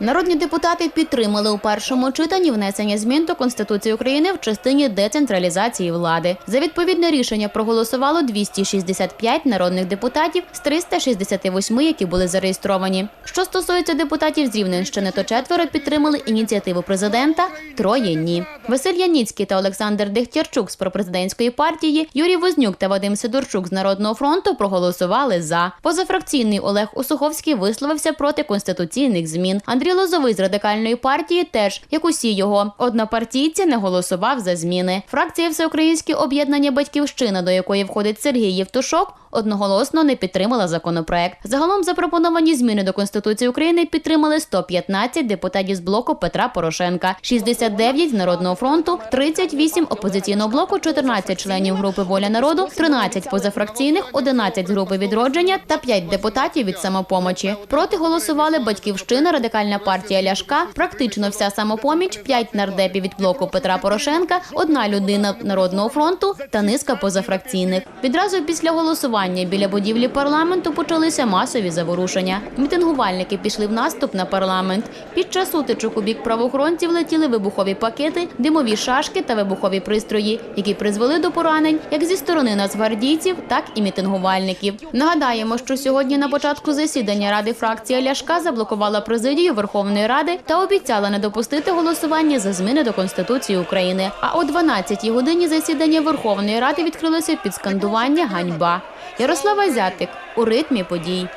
Народні депутати підтримали у першому читанні внесення змін до Конституції України в частині децентралізації влади. За відповідне рішення проголосувало 265 народних депутатів з 368, які були зареєстровані. Що стосується депутатів з Рівненщини, то четверо підтримали ініціативу президента, троє ні. Василь Яніцький та Олександр Дехтярчук з пропрезидентської партії, Юрій Вознюк та Вадим Сидорчук з Народного фронту проголосували за. Позафракційний Олег Усуховський висловився проти конституційних змін. Андрій Лозовий з радикальної партії теж, як усі його однопартійці, не голосував за зміни. Фракція Всеукраїнське об'єднання Батьківщина, до якої входить Сергій Євтушок, одноголосно не підтримала законопроект. Загалом запропоновані зміни до Конституції України підтримали 115 депутатів з блоку Петра Порошенка, 69 з Народного фронту, 38 опозиційного блоку, 14 членів групи Воля народу, 13 позафракційних, 11 з групи відродження та 5 депутатів від самопомочі. Проти голосували Батьківщина, радикальна партія Ляшка, практично вся самопоміч, 5 нардепів від блоку Петра Порошенка, одна людина Народного фронту та низка позафракційних. Відразу після голосування біля будівлі парламенту почалися масові заворушення. Мітингувальники пішли в наступ на парламент. Під час сутичок у бік правоохоронців летіли вибухові пакети, димові шашки та вибухові пристрої, які призвели до поранень як зі сторони нацгвардійців, так і мітингувальників. Нагадаємо, що сьогодні на початку засідання ради фракція Ляшка заблокувала президію Верховної Ради та обіцяла не допустити голосування за зміни до Конституції України. А о 12-й годині засідання Верховної Ради відкрилося під скандування Ганьба. Ярослава Зятик у ритмі подій.